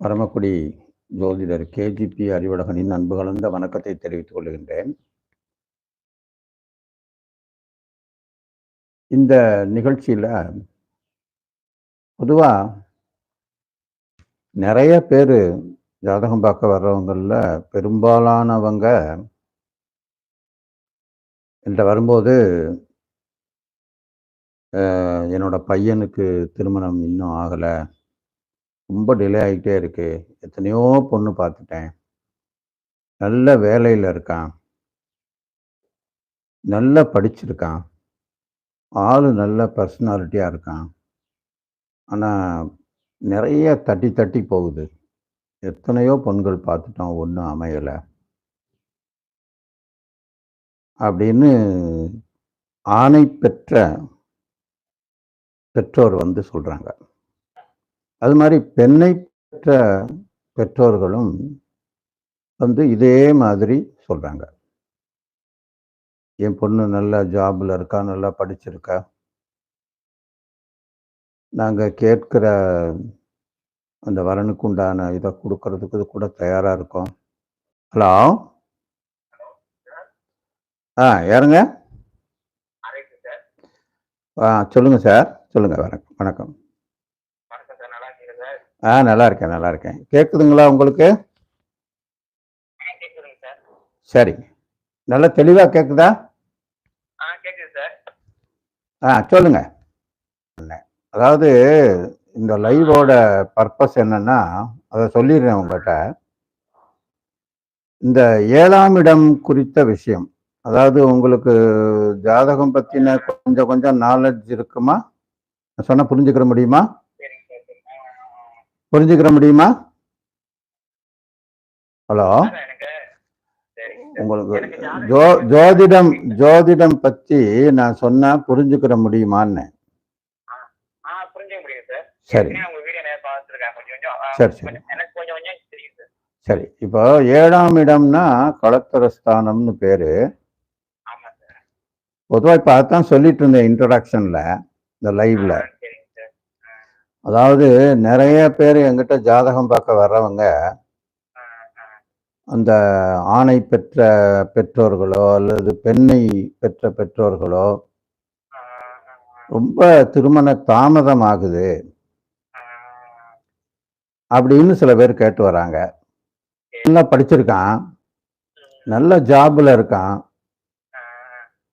பரமக்குடி ஜோதிடர் கேஜிபி அறிவழகனின் அன்பு கலந்த வணக்கத்தை தெரிவித்துக் கொள்கின்றேன். இந்த நிகழ்ச்சியில் பொதுவாக நிறைய பேர் ஜாதகம் பார்க்க வர்றவங்களில் பெரும்பாலானவங்க என்கிட்ட வரும்போது என்னோட பையனுக்கு திருமணம் இன்னும் ஆகலை. ரொம்ப டிலே ஆகிட்டே இருக்கு. எத்தனையோ பொண்ணு பார்த்துட்டேன். நல்ல வேலையில் இருக்கான். நல்லா படிச்சிருக்கான். ஆள் நல்ல பர்சனாலிட்டியாக இருக்கான். ஆனால் நிறைய தட்டி தட்டி போகுது. எத்தனையோ பொண்கள் பார்த்துட்டோம் ஒன்றும் அமையலை. அப்படின்னு ஆணை பெற்ற பெற்றோர் வந்து சொல்கிறாங்க அது மாதிரி பெண்ணை பெற்ற பெற்றோர்களும் வந்து இதே மாதிரி சொல்கிறாங்க என் பொண்ணு நல்ல ஜாபில் இருக்கா நல்லா படிச்சிருக்கா? நாங்கள் கேட்குற அந்த வரனுக்கு உண்டான இதை கொடுக்கறதுக்கு கூட தயாராக இருக்கோம். ஹலோ? ஆ யாருங்க? ஆ சொல்லுங்கள் சார். சொல்லுங்கள் வணக்கம் வணக்கம் சார் நல்லா இருக்கீங்க சார் ஆ நல்லா இருக்கேன் நல்லா இருக்கேன். கேட்குதுங்களா உங்களுக்கு? சார். நல்லா தெளிவாக கேட்குதா ஆ சொல்லுங்க. அதாவது இந்த லைவோட பர்பஸ் என்னன்னா அதை சொல்லிடுறேன் உங்கள்கிட்ட இந்த ஏழாம் இடம் குறித்த விஷயம். அதாவது உங்களுக்கு ஜாதகம் பற்றின கொஞ்சம் கொஞ்சம் நாலேஜ் இருக்குமா? நான் சொன்ன புரிஞ்சுக்கிற முடியுமா சரிங்க சார் சரி ஆ, ஆ, ஆ. புரிஞ்சுக்கிற முடியுமா? ஹலோ? உங்களுக்கு ஜோ ஜோதிடம் ஜோதிடம் பற்றி நான் சொன்னா புரிஞ்சுக்கிற முடியுமான்னு. சார். சரி. சரி, சரி. இப்போ ஏழாம் இடம்னா களத்திரஸ்தானம்னு பேரு. பொதுவாக இப்போ அதான் சொல்லிட்டு இருந்தேன் இன்ட்ரடக்ஷன்ல இந்த லைவ்ல அதாவது நிறைய பேர் எங்கிட்ட ஜாதகம் பார்க்க வர்றவங்க அந்த ஆணை பெற்ற பெற்றோர்களோ அல்லது பெண்ணை பெற்ற பெற்றோர்களோ ரொம்ப திருமண தாமதம் ஆகுது அப்படின்னு சில பேர் கேட்டு வராங்க. நல்லா படிச்சிருக்கான். நல்ல ஜாப்ல இருக்கான்.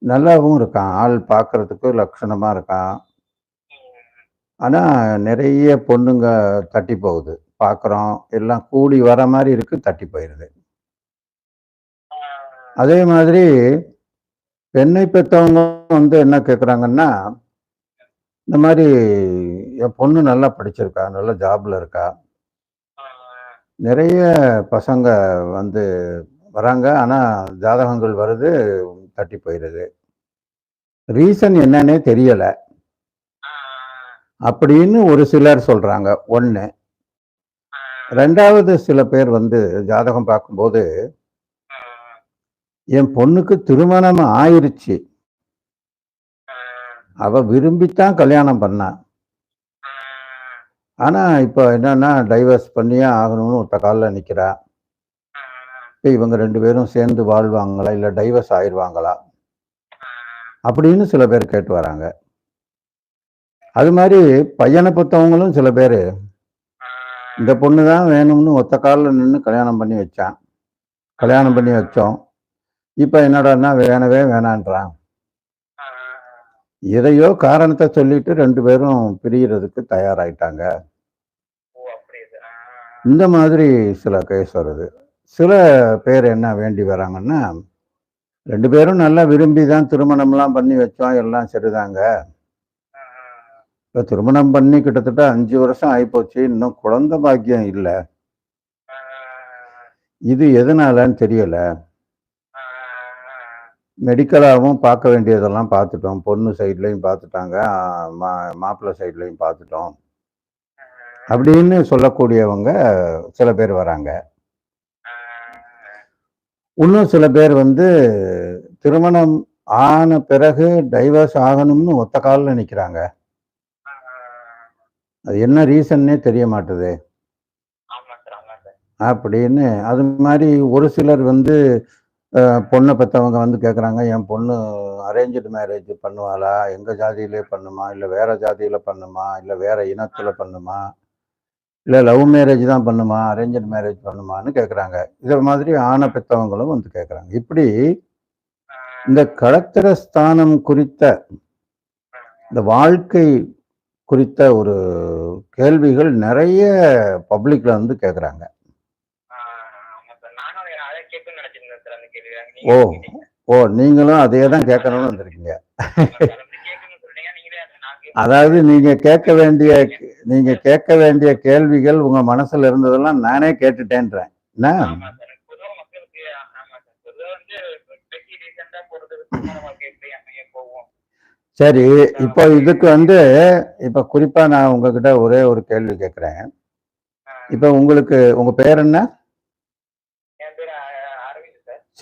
நல்லாவும் இருக்கான். ஆள் பார்க்கறதுக்கு லட்சணமா இருக்கான். ஆனா நிறைய பொண்ணுங்க தட்டி போகுது. பார்க்குறோம் எல்லாம் கூடி வர மாதிரி இருக்கு தட்டி போயிடுது அதே மாதிரி பெண்ணை பெற்றவங்க வந்து என்ன கேட்குறாங்கன்னா இந்த மாதிரி என் பொண்ணு நல்லா படிச்சிருக்கா நல்லா ஜாப்ல இருக்கா. நிறைய பசங்க வந்து வராங்க. ஆனால் ஜாதகங்கள் வருது தட்டி போயிடுது ரீசன் என்னன்னே தெரியலை. அப்படின்னு ஒரு சிலர் சொல்றாங்க. ஒன்று ரெண்டாவது சில பேர் வந்து ஜாதகம் பார்க்கும்போது என் பொண்ணுக்கு திருமணம் ஆயிருச்சு. அவ விரும்பித்தான் கல்யாணம் பண்ணா. ஆனா இப்போ என்னன்னா டைவர்ஸ் பண்ணியே ஆகணும்னு ஒத்த காலில் நிக்கிறா. இப்போ இவங்க ரெண்டு பேரும் சேர்ந்து வாழ்வாங்களா? இல்லை டைவர்ஸ் ஆயிடுவாங்களா அப்படின்னு சில பேர் கேட்டு வராங்க. அது மாதிரி பையனை பெற்றவங்களும் சில பேர் இந்த பொண்ணு தான் வேணும்னு ஒத்த காலில் நின்று கல்யாணம் பண்ணி வச்சான். கல்யாணம் பண்ணி வச்சோம். இப்போ என்னடான்னா வேணவே வேணான்றான். எதையோ காரணத்தை சொல்லிட்டு ரெண்டு பேரும் பிரியறதுக்கு தயாராயிட்டாங்க. இந்த மாதிரி சில கேஸ் வருது. சில பேர் என்ன வேண்டி வராங்கன்னா ரெண்டு பேரும் நல்லா விரும்பி தான் திருமணம்லாம் பண்ணி வச்சோம். எல்லாம் சரிதாங்க. இப்போ திருமணம் பண்ணி கிட்டத்தட்ட அஞ்சு வருஷம் ஆகிப்போச்சு இன்னும் குழந்தை பாக்கியம் இல்லை. இது எதனாலன்னு தெரியல. மெடிக்கலாகவும் பார்க்க வேண்டியதெல்லாம் பார்த்துட்டோம். பொண்ணு சைட்லையும் பார்த்துட்டாங்க. மா மாப்பிள்ளை சைட்லையும் பார்த்துட்டோம். அப்படின்னு சொல்லக்கூடியவங்க சில பேர் வராங்க. இன்னும் சில பேர் வந்து திருமணம் ஆன பிறகு டைவர்ஸ் ஆகணும்னு ஒத்த காலில் நிற்கிறாங்க அது என்ன ரீசன்னே தெரிய மாட்டுது அப்படின்னு அது மாதிரி ஒரு சிலர் வந்து பொண்ணை பெற்றவங்க வந்து கேட்குறாங்க என் பொண்ணு அரேஞ்சு மேரேஜ் பண்ணுவாளா எங்கள் ஜாதியிலே பண்ணுமா இல்லை வேற ஜாதியில் பண்ணுமா இல்லை வேற இனத்தில் பண்ணுமா இல்லை லவ் மேரேஜ் தான் பண்ணுமா அரேஞ்சு மேரேஜ் பண்ணுமான்னு கேட்குறாங்க இதை மாதிரி ஆணை பெற்றவங்களும் வந்து கேட்குறாங்க இப்படி இந்த களத்திர ஸ்தானம் குறித்த இந்த வாழ்க்கை குறித்த ஒரு கேள்விகள் நிறைய பப்ளிக்ல வந்து கேட்குறாங்க ஓ. ஓ நீங்களும் அதே தான் கேட்கணும்னு வந்திருக்கீங்க. அதாவது நீங்க கேட்க வேண்டிய நீங்க கேட்க வேண்டிய கேள்விகள் உங்க மனசுல இருந்ததெல்லாம் நானே கேட்டுட்டேன்றேன். என்ன? சரி இப்போ இதுக்கு வந்து இப்போ குறிப்பா நான் உங்ககிட்ட ஒரே ஒரு கேள்வி கேட்குறேன். இப்போ உங்களுக்கு உங்க பேர் என்ன?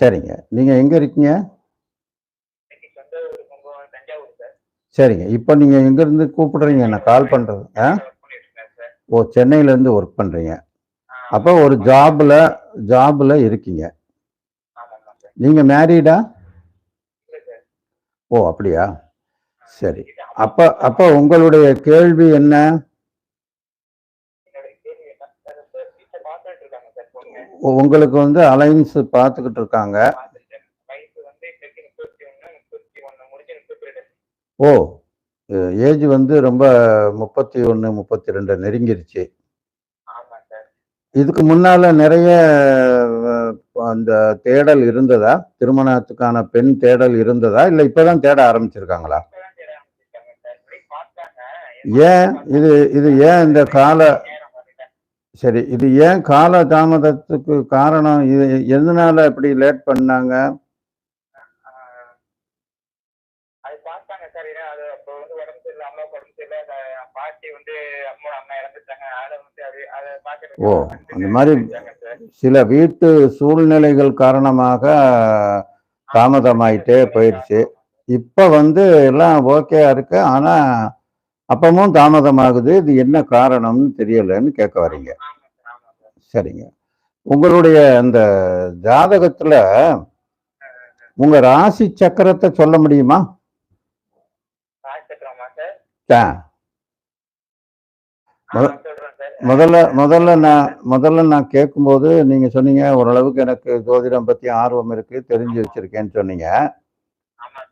சரிங்க. நீங்க எங்க இருக்கீங்க? சரிங்க. இப்போ நீங்க எங்க இருந்து கூப்பிடுறீங்க? நான் கால் பண்றது ஓ சென்னையில இருந்து ஒர்க் பண்றீங்க அப்போ ஒரு ஜாப்ல ஜாப்ல இருக்கீங்க. நீங்க மேரீடா ஓ அப்படியா? சரி. அப்ப அப்ப உங்களுடைய கேள்வி என்ன? உங்களுக்கு வந்து அலைன்ஸ் பார்த்துக்கிட்டு இருக்காங்க. ஓ ஏஜ் வந்து ரொம்ப முப்பத்தி ஒன்று முப்பத்தி ரெண்டு நெருங்கிருச்சு. இதுக்கு முன்னால நிறைய அந்த தேடல் இருந்ததா? திருமணத்துக்கான பெண் தேடல் இருந்ததா? இல்லை இப்பதான் தேட ஆரம்பிச்சிருக்காங்களா? ஏன் இது இது ஏன் இந்த கால சரி இது ஏன் கால தாமதத்துக்கு காரணம்? இது எதனால இப்படி லேட் பண்ணாங்க? ஓ, அந்த மாதிரி-. சில வீட்டு சூழ்நிலைகள் காரணமாக தாமதமாயிட்டே போயிடுச்சு இப்போ வந்து எல்லாம் ஓகேயா இருக்கு. ஆனா அப்பவும் தாமதமாகுது. இது என்ன காரணம்னு தெரியலன்னு கேட்க வரீங்க. சரிங்க. உங்களுடைய அந்த ஜாதகத்துல உங்க ராசி சக்கரத்தை சொல்ல முடியுமா? முதல்ல முதல்ல நான் முதல்ல நான் கேட்கும்போது நீங்க சொன்னீங்க ஓரளவுக்கு எனக்கு ஜோதிடம் பத்தி ஆர்வம் இருக்கு தெரிஞ்சு வச்சிருக்கேன்னு சொன்னீங்க.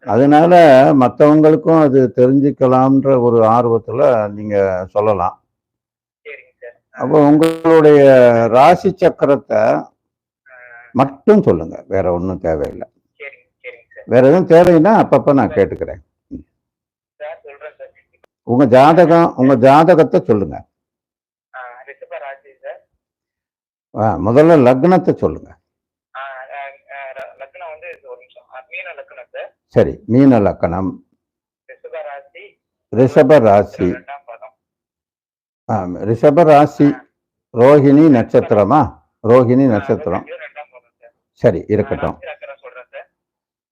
அதனால மற்றவங்களுக்கும் அது தெரிஞ்சுக்கலாம்ன்ற ஒரு ஆர்வத்துல நீங்க சொல்லலாம். அப்போ உங்களுடைய ராசி சக்கரத்தை மட்டும் சொல்லுங்க. வேற ஒன்றும் தேவையில்லை. வேற எதுவும் தேவைன்னா அப்பப்ப நான் கேட்டுக்கிறேன். உங்க ஜாதகம் உங்க ஜாதகத்தை சொல்லுங்க. முதல்ல லக்னத்தை சொல்லுங்க ஆ, ஆ, ஆ, ர- லக்னம் வந்து ஒரு நிமிஷம் ஆ, மீன லக்னம் சார் மீன லக்கணம். ரிஷப ராசி ரிஷப ராசி ரோஹிணி நட்சத்திரமா? ரோஹிணி நட்சத்திரம். சார். இருக்கட்டும்.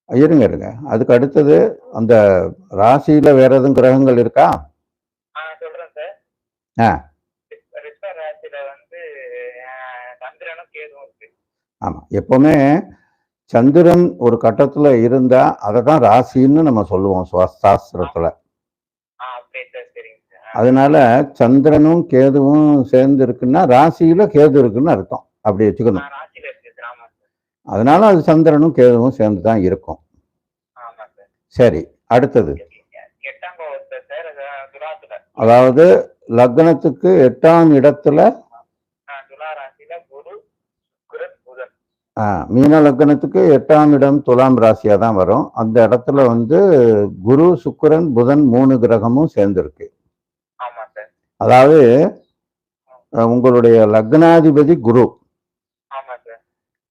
இருங்க இருங்க. அதுக்கு அடுத்தது அந்த ராசியில வேற எதுவும் கிரகங்கள் இருக்கா? ஆ சொல்றேன் சார். ஆ. ரிஷ- ரிஷப ராசியில வந்து ஆ, சந்திரனும் கேதுவும் இருக்கு. ஆமா எப்பவுமே சந்திரன் ஒரு கட்டத்துல இருந்தா அதை தான் ராசின்னு நம்ம சொல்லுவோம் சாஸ்திரத்துல. அதனால சந்திரனும் கேதுவும் சேர்ந்து இருக்குன்னா ராசியில கேது இருக்குன்னு அர்த்தம். அப்படி வச்சுக்கணும். அதனால அது சந்திரனும் கேதுவும் சேர்ந்து தான் இருக்கும் சார். அடுத்தது. அதாவது லக்னத்துக்கு எட்டாம் இடத்துல ஆ, துலா ராசியில குரு சுக்கிரன் புதன் ஆ, மீன லக்னத்துக்கு எட்டாம் இடம் துலாம் ராசியா தான் வரும். அந்த இடத்துல வந்து குரு சுக்கிரன் புதன் மூணு கிரகமும் சேர்ந்துருக்கு. அதாவது உங்களுடைய லக்னாதிபதி குரு.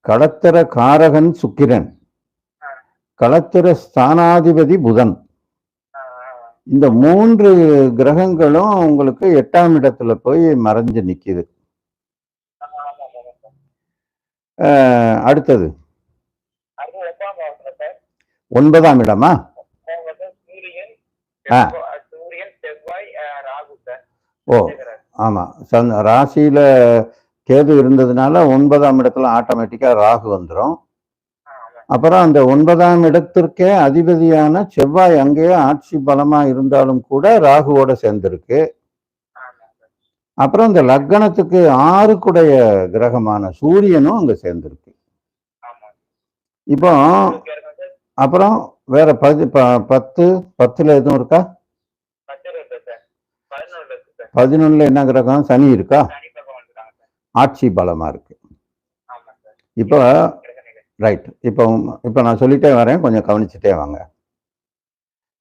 களத்திர காரகன் சுக்கிரன். களத்திர ஸ்தானாதிபதி புதன். இந்த மூன்று கிரகங்களும் உங்களுக்கு எட்டாம் இடத்துல போய் மறைஞ்சு நிக்குது ஆ, ஆமா ஆமா சார் அஹ், அடுத்தது. ஒன்பதாம் இடமா? ஆ. ராகு ஓ ஆமாம் சந்த சந் கேது இருந்ததுனால ஒன்பதாம் இடத்துல ஆட்டோமேட்டிக்காக ராகு வந்துடும் அப்புறம் அந்த ஒன்பதாம் இடத்திற்கே அதிபதியான செவ்வாய் அங்கேயே ஆட்சி பலமாக இருந்தாலும் கூட ராகுவோட சேர்ந்துருக்கு. அப்புறம் இந்த லக்னத்துக்கு ஆறுக்குடைய கிரகமான சூரியனும் அங்க சேர்ந்திருக்கு. இப்போ அப்புறம் வேற பதி ப- பத்து பத்துல எதுவும் இருக்கா? பதினொன்னுல என்ன கிரகம்? சனி இருக்கா? ஆட்சி பலமா இருக்கு. இப்போ ரைட் இப்போ இப்போ நான் சொல்லிட்டே வரேன். கொஞ்சம் கவனிச்சுட்டே வாங்க.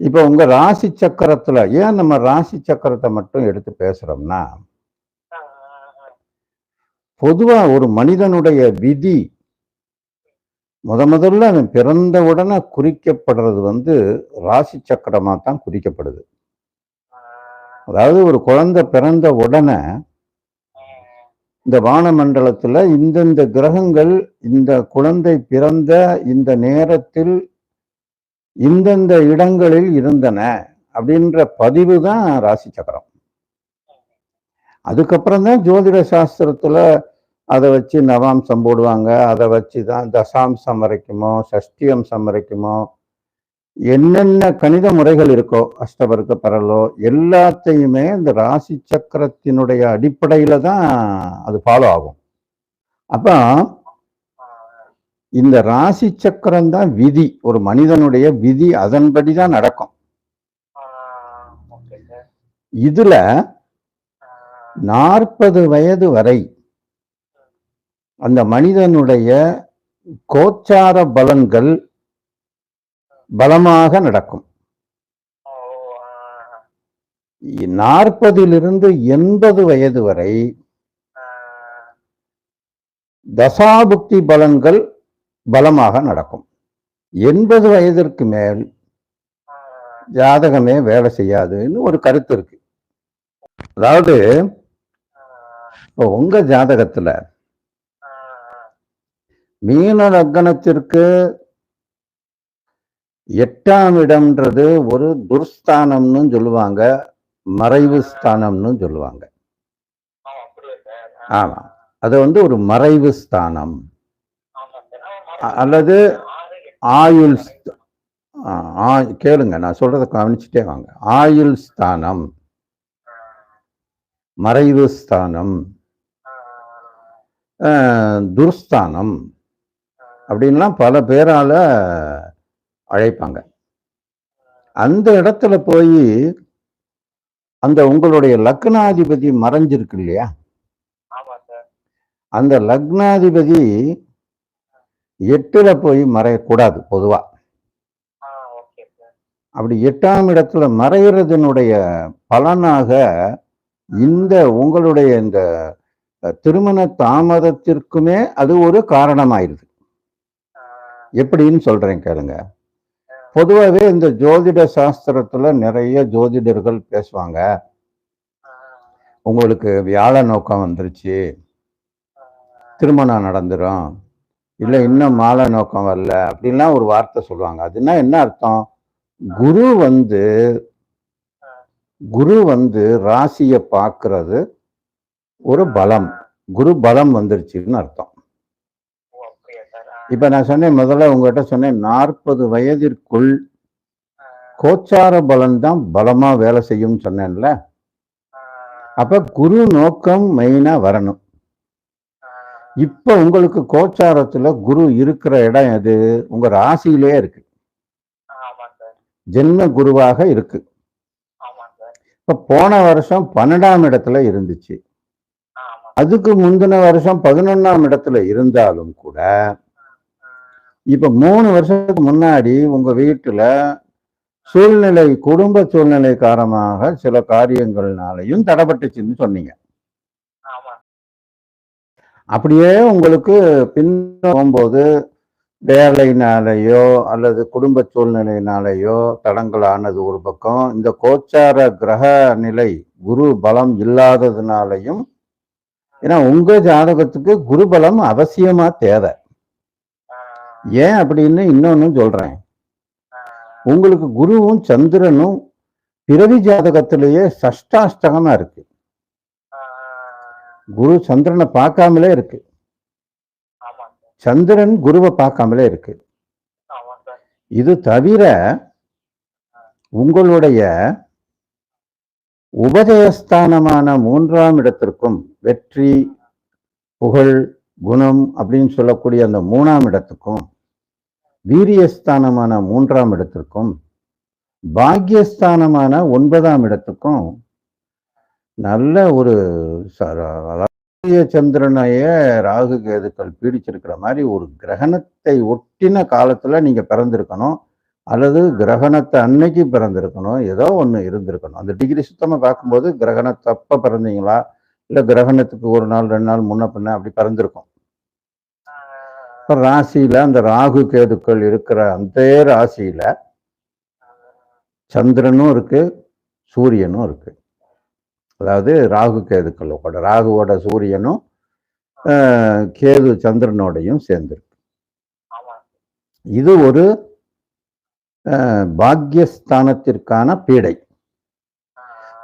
இப்போ உங்க ராசி சக்கரத்துல ஏன் நம்ம ராசி சக்கரத்தை மட்டும் எடுத்து பேசுறோம்னா பொதுவா ஒரு மனிதனுடைய விதி முத முதல்ல அவன் பிறந்த உடனே குறிக்கப்படுறது வந்து ராசி சக்கரமா தான் குறிக்கப்படுது. அதாவது ஒரு குழந்தை பிறந்த உடனே இந்த வானமண்டலத்துல இந்தந்த கிரகங்கள் இந்த குழந்தை பிறந்த இந்த நேரத்தில் இந்தந்த இடங்களில் இருந்தன அப்படின்ற பதிவு தான் ராசி சக்கரம். அதுக்கப்புறம் தான் ஜோதிட சாஸ்திரத்துல அதை வச்சு நவாம்சம் போடுவாங்க. அதை வச்சு தான் தசாம்சம் வரைக்குமோ சஷ்டி அம்சம் வரைக்குமோ என்னென்ன கணித முறைகள் இருக்கோ அஷ்டவர்க்க பரலோ எல்லாத்தையுமே இந்த ராசி சக்கரத்தினுடைய அடிப்படையில தான் அது ஃபாலோ ஆகும். அப்ப இந்த ராசி சக்கரம் தான் விதி. ஒரு மனிதனுடைய விதி அதன்படி தான் நடக்கும். இதுல நாற்பது வயது வரை அந்த மனிதனுடைய கோச்சார பலன்கள் பலமாக நடக்கும். நாற்பதிலிருந்து எண்பது வயது வரை தசாபுக்தி பலன்கள் பலமாக நடக்கும். எண்பது வயதிற்கு மேல் ஜாதகமே வேலை செய்யாதுன்னு ஒரு கருத்து இருக்கு. அதாவது இப்போ உங்க ஜாதகத்துல மீன லக்னத்திற்கு எட்டாம் இடம்ன்றது ஒரு துர்ஸ்தானம்னு சொல்லுவாங்க மறைவு ஸ்தானம்னு சொல்லுவாங்க. ஆமா. அது வந்து ஒரு மறைவு ஸ்தானம். அல்லது ஆயுள் ஆ, கேளுங்க நான் சொல்றத கவனிச்சுட்டே வாங்க. ஆயுள் ஸ்தானம். மறைவு ஸ்தானம். துர்ஸ்தானம் அப்படின்லாம் பல பேரால அழைப்பாங்க. அந்த இடத்துல போய் அந்த உங்களுடைய லக்னாதிபதி மறைஞ்சிருக்கு இல்லையா? அந்த லக்னாதிபதி எட்டுல போய் மறையக்கூடாது பொதுவா. அப்படி எட்டாம் இடத்துல மறைகிறதுனுடைய பலனாக இந்த உங்களுடைய இந்த திருமண தாமதத்திற்குமே அது ஒரு காரணமாயிருது. எப்படின்னு சொல்றேன் கேளுங்க. பொதுவாகவே இந்த ஜோதிட சாஸ்திரத்துல நிறைய ஜோதிடர்கள் பேசுவாங்க. உங்களுக்கு வியாழ நோக்கம் வந்துருச்சு. திருமணம் நடந்துரும். இல்லை இன்னும் மாலை நோக்கம் வரல அப்படின்லாம் ஒரு வார்த்தை சொல்லுவாங்க. அதுனா என்ன அர்த்தம்? குரு வந்து குரு வந்து ராசியை பார்க்கறது ஒரு பலம் குரு பலம் வந்துருச்சுன்னு அர்த்தம். இப்ப நான் சொன்னேன் முதல்ல உங்ககிட்ட சொன்னேன் நாற்பது வயதிற்குள் கோச்சார பலன் தான் பலமா வேலை செய்யும்னு சொன்னேன்ல. அப்ப குரு நோக்கம் மெயினா வரணும். இப்ப உங்களுக்கு கோச்சாரத்துல குரு இருக்கிற இடம் எது? உங்க ராசியிலே இருக்கு. ஜென்ம குருவாக இருக்கு. இப்ப போன வருஷம் பன்னெண்டாம் இடத்துல இருந்துச்சு. அதுக்கு முந்தின வருஷம் பதினொன்னாம் இடத்துல இருந்தாலும் கூட இப்ப மூணு வருஷத்துக்கு முன்னாடி உங்க வீட்டுல சூழ்நிலை குடும்ப சூழ்நிலை காரணமாக சில காரியங்கள்னாலையும் தடைப்பட்டுச்சுன்னு சொன்னீங்க. அப்படியே உங்களுக்கு பின் போகும்போது வேலைனாலேயோ அல்லது குடும்ப சூழ்நிலையினாலேயோ தடங்கலானது ஒரு பக்கம் இந்த கோச்சார கிரக நிலை குரு பலம் இல்லாததுனாலையும் ஏன்னா உங்க ஜாதகத்துக்கு குரு பலம் அவசியமா தேவை. ஏன் அப்படின்னு இன்னொன்னு சொல்றேன். உங்களுக்கு குருவும் சந்திரனும் பிறவி ஜாதகத்திலேயே சஷ்டாஷ்டகமா இருக்கு. குரு சந்திரனை பார்க்காமலே இருக்கு. சந்திரன் குருவை பார்க்காமலே இருக்கு. இது தவிர உங்களுடைய உபதயஸ்தானமான மூன்றாம் இடத்திற்கும் வெற்றி புகழ் குணம் அப்படின்னு சொல்லக்கூடிய அந்த மூணாம் இடத்துக்கும் வீரியஸ்தானமான மூன்றாம் இடத்திற்கும் பாக்கியஸ்தானமான ஒன்பதாம் இடத்துக்கும் நல்ல ஒரு ச- சந்திரனைய ராகு கேதுக்கள் பீடிச்சிருக்கிற மாதிரி ஒரு கிரகணத்தை ஒட்டின காலத்துல நீங்க பிறந்திருக்கணும். அல்லது கிரகணத்தை அன்னைக்கு பிறந்திருக்கணும் ஏதோ ஒன்று இருந்திருக்கணும். அந்த டிகிரி சுத்தமா பார்க்கும்போது கிரகணத்தப்ப பிறந்தீங்களா? இல்லை கிரகணத்துக்கு ஒரு நாள் ரெண்டு நாள் முன்ன பின்ன அப்படி பிறந்திருக்கும்? இப்ப ராசியில அந்த ராகு கேதுக்கள் இருக்கிற அந்த ராசியில சந்திரனும் இருக்கு சூரியனும் இருக்கு. அதாவது ராகு கேதுக்களோட ராகுவோட சூரியனும் கேது சந்திரனோடையும் சேர்ந்திருக்கு. இது ஒரு ஆஹ், பாக்கியஸ்தானத்திற்கான பீடை.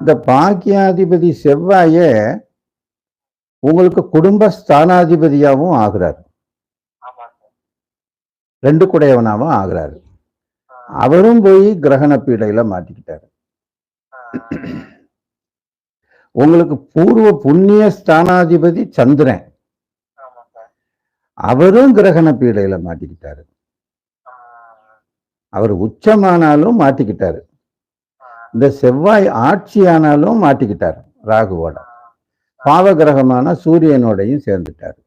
இந்த பாக்கியாதிபதி செவ்வாயே உங்களுக்கு குடும்ப ஸ்தானாதிபதியாகவும் ஆகிறார் ரெண்டு குடையவனாவும் ஆகிறாரு. அவரும் போய் கிரகண பீடையில மாட்டிக்கிட்டாரு. உங்களுக்கு பூர்வ புண்ணிய ஸ்தானாதிபதி சந்திரன். அவரும் கிரகண பீடையில மாட்டிக்கிட்டாரு. அவர் உச்சமானாலும் மாட்டிக்கிட்டாரு. இந்த செவ்வாய் ஆட்சியானாலும் மாட்டிக்கிட்டார் ராகுவோட. பாவ கிரகமான சூரியனோடையும் சேர்ந்துட்டார்.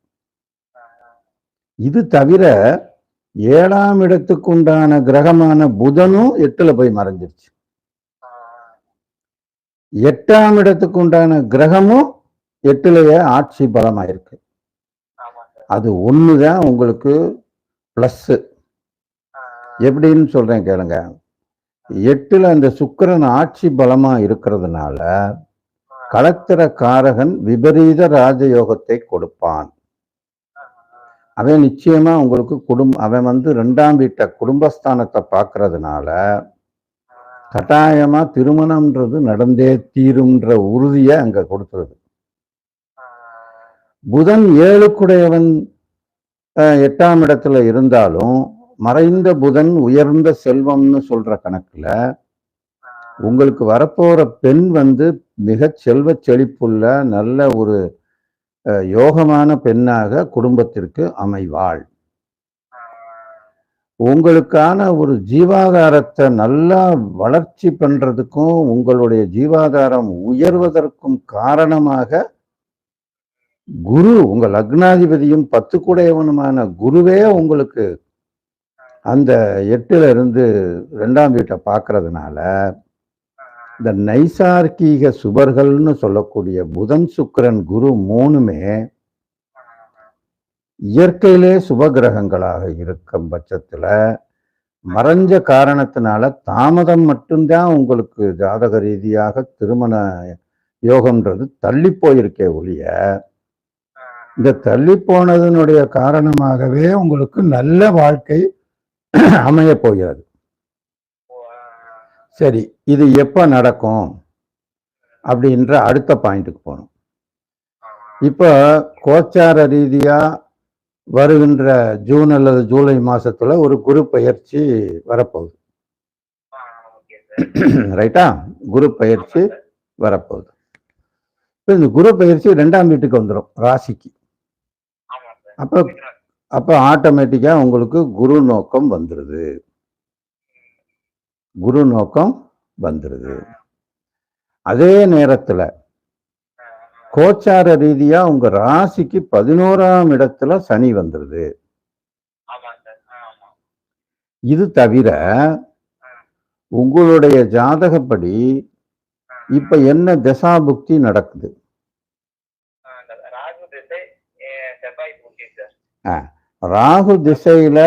இது தவிர ஏழாம் இடத்துக்கு உண்டான கிரகமான புதனும் எட்டுல போய் மறைஞ்சிருச்சு. எட்டாம் இடத்துக்கு உண்டான கிரகமும் எட்டுலயே ஆட்சி பலமாயிருக்கு. அது ஒண்ணுதான் உங்களுக்கு பிளஸ் எப்படின்னு சொல்றேன் கேளுங்க. எட்டில் அந்த சுக்கிரன் ஆட்சி பலமா இருக்கிறதுனால கலத்திர காரகன் விபரீத ராஜயோகத்தை கொடுப்பான். அவன் நிச்சயமா உங்களுக்கு குடும்ப அவன் வந்து ரெண்டாம் வீட்டை குடும்பஸ்தானத்தை பார்க்கறதுனால கட்டாயமா திருமணம்ன்றது நடந்தே தீரும்ன்ற உறுதியை அங்க கொடுத்துருது புதன் ஏழுக்குடையவன் அஹ், எட்டாம் இடத்துல இருந்தாலும் மறைந்த புதன் உயர்ந்த செல்வம்னு சொல்ற கணக்குல உங்களுக்கு வரப்போற பெண் வந்து மிக செல்வ செழிப்புள்ள நல்ல ஒரு யோகமான பெண்ணாக குடும்பத்திற்கு அமைவாள். உங்களுக்கான ஒரு ஜீவாதாரத்தை நல்லா வளர்ச்சி பண்றதுக்கும் உங்களுடைய ஜீவாதாரம் உயர்வதற்கும் காரணமாக குரு உங்கள் லக்னாதிபதியும் பத்து கூடையவனுமான குருவே உங்களுக்கு அந்த எட்டுல இருந்து ரெண்டாம் வீட்டை பார்க்கறதுனால இந்த நைசார்கீக சுபர்கள்னு சொல்லக்கூடிய புதன் சுக்கரன் குரு மூணுமே இயற்கையிலே சுப கிரகங்களாக இருக்கும் பட்சத்தில் மறைஞ்ச காரணத்தினால தாமதம் மட்டும்தான் உங்களுக்கு ஜாதக ரீதியாக திருமண யோகம்ன்றது தள்ளி போயிருக்கே ஒழிய இந்த தள்ளி போனதனுடைய காரணமாகவே உங்களுக்கு நல்ல வாழ்க்கை அமைய போகிறது. சரி இது எப்ப நடக்கும்? அப்படின்ற அடுத்த பாயிண்ட்டுக்கு போகணும். இப்போ கோச்சார ரீதியா வருகின்ற ஜூன் அல்லது ஜூலை மாசத்துல ஒரு குரு பயிற்சி வரப்போகுது. ரைட்டா? குரு பயிற்சி வரப்போகுது. இப்போ இந்த குரு பயிற்சி ரெண்டாம் வீட்டுக்கு வந்துடும் ராசிக்கு. அப்போ அப்போ ஆட்டோமேட்டிக்கா உங்களுக்கு குரு நோக்கம் வந்துடுது குரு நோக்கம் வந்துடுது அதே நேரத்துல கோச்சார ரீதியா உங்க ராசிக்கு பதினோராம் இடத்துல சனி வந்துடுது இது தவிர உங்களுடைய ஜாதகப்படி இப்ப என்ன தசாபுக்தி நடக்குது? அந்த ராகு திசையில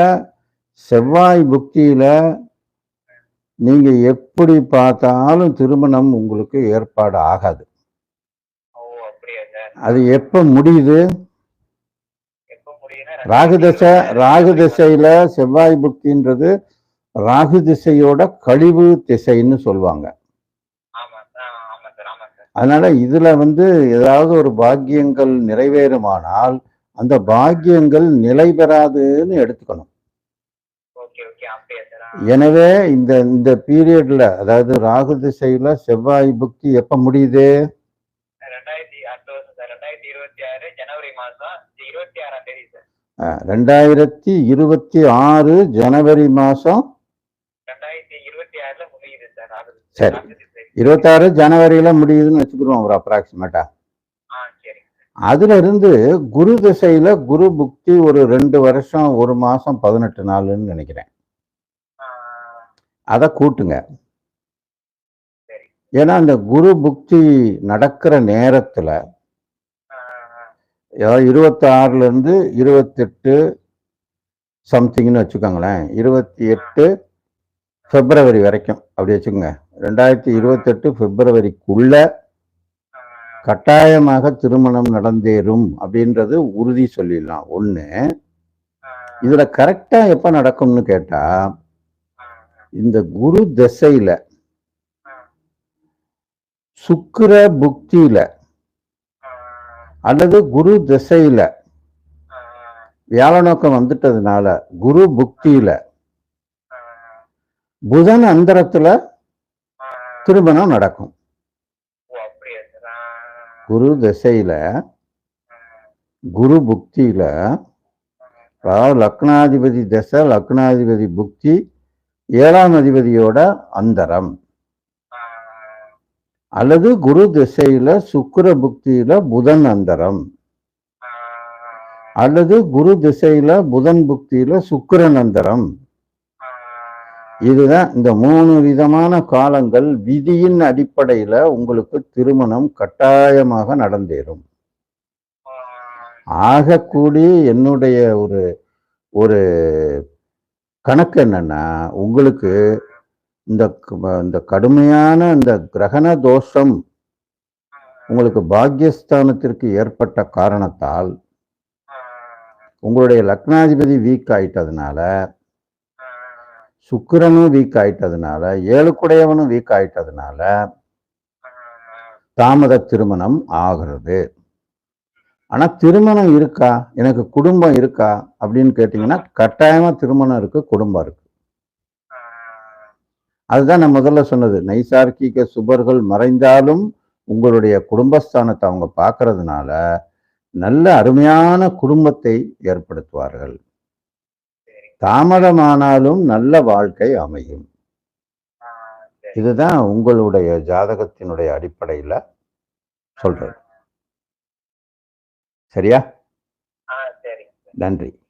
செவ்வாய் புக்தியில நீங்க எப்படி பார்த்தாலும் திருமணம் உங்களுக்கு ஏற்பாடு ஆகாது. அது எப்ப முடியுது? ராகு திசை ராகு திசையில செவ்வாய் புக்தின்றது ராகு திசையோட கழிவு திசைன்னு சொல்லுவாங்க. அதனால இதுல வந்து ஏதாவது ஒரு பாக்கியங்கள் நிறைவேறுமானால் அந்த பாக்கியங்கள் நிலை பெறாதுன்னு எடுத்துக்கணும். எனவே இந்த இந்த பீரியட்ல அதாவது ராகு திசையில செவ்வாய் புக்தி எப்ப முடியுது? ரெண்டாயிரத்தி இருபத்தி ஆறு ஜனவரி மாசம் சார். இருபத்தி ஆறு ஜனவரியில முடியுதுன்னு வச்சுக்கிறோம் ஒரு அப்ராக்சிமேட்டா அதுல இருந்து குரு திசையில குரு புக்தி ஒரு ரெண்டு வருஷம் ஒரு மாசம் பதினெட்டு நாளுன்னு நினைக்கிறேன். அதை கூட்டுங்க. ஏன்னா அந்த குரு புக்தி நடக்கிற நேரத்துல ஆ, ஆ, அதாவது இருபத்தாறுல இருந்து இருபத்தெட்டு சம்திங்னு வச்சுக்கோங்களேன். இருபத்தி எட்டு பிப்ரவரி வரைக்கும். அப்படி வச்சுக்கோங்க. ரெண்டாயிரத்தி இருபத்தெட்டு பிப்ரவரிக்குள்ள கட்டாயமாக திருமணம் நடந்தேறும் அப்படின்றது உறுதி சொல்லிடலாம். ஒண்ணு இதில் இதுல கரெக்டா எப்ப நடக்கும்னு கேட்டா இந்த குரு திசையில சுக்கிர புக்தியில அல்லது குரு திசையில வியாழநோக்கம் வியாழ நோக்கம் வந்துட்டதுனால குரு புக்தியில புதன் அந்தரத்துல திருமணம் நடக்கும் ஓ அப்படியா சார் ஆ, குரு திசையில் குரு புக்தியில் அதாவது லக்னாதிபதி தசை லக்னாதிபதி புக்தி ஏழாம் அதிபதியோட அந்தரம். அல்லது குரு திசையில் சுக்கர புக்தியில் புதன் அந்தரம். அல்லது குரு திசையில் புதன் புக்தியில் சுக்கரன் அந்தரம். இதுதான் இந்த மூணு விதமான காலங்கள் விதியின் அடிப்படையில உங்களுக்கு திருமணம் கட்டாயமாக நடந்தேறும். ஆகக்கூடிய ஆகக்கூடி என்னுடைய ஒரு ஒரு கணக்கு என்னன்னா உங்களுக்கு இந்த இந்த கடுமையான இந்த கிரகண தோஷம் உங்களுக்கு பாக்கியஸ்தானத்திற்கு ஏற்பட்ட காரணத்தால் உங்களுடைய லக்னாதிபதி வீக் ஆயிட்டதுனால சுக்கிரனும் வீக் ஆயிட்டதுனால ஏழுக்குடையவனும் வீக் ஆயிட்டதுனால தாமத திருமணம் ஆகிறது. ஆனா திருமணம் இருக்கா? எனக்கு குடும்பம் இருக்கா? அப்படின்னு கேட்டீங்கன்னா கட்டாயமா திருமணம் இருக்கு குடும்பம் இருக்கு. அதுதான் நான் முதல்ல சொன்னது. நைசார்கிக சுபர்கள் மறைந்தாலும் உங்களுடைய குடும்பஸ்தானத்தை அவங்க பார்க்கறதுனால நல்ல அருமையான குடும்பத்தை ஏற்படுத்துவார்கள். தாமதமானாலும் நல்ல வாழ்க்கை அமையும். இதுதான் உங்களுடைய ஜாதகத்தினுடைய அடிப்படையில சொல்றது. சரியா? நன்றி.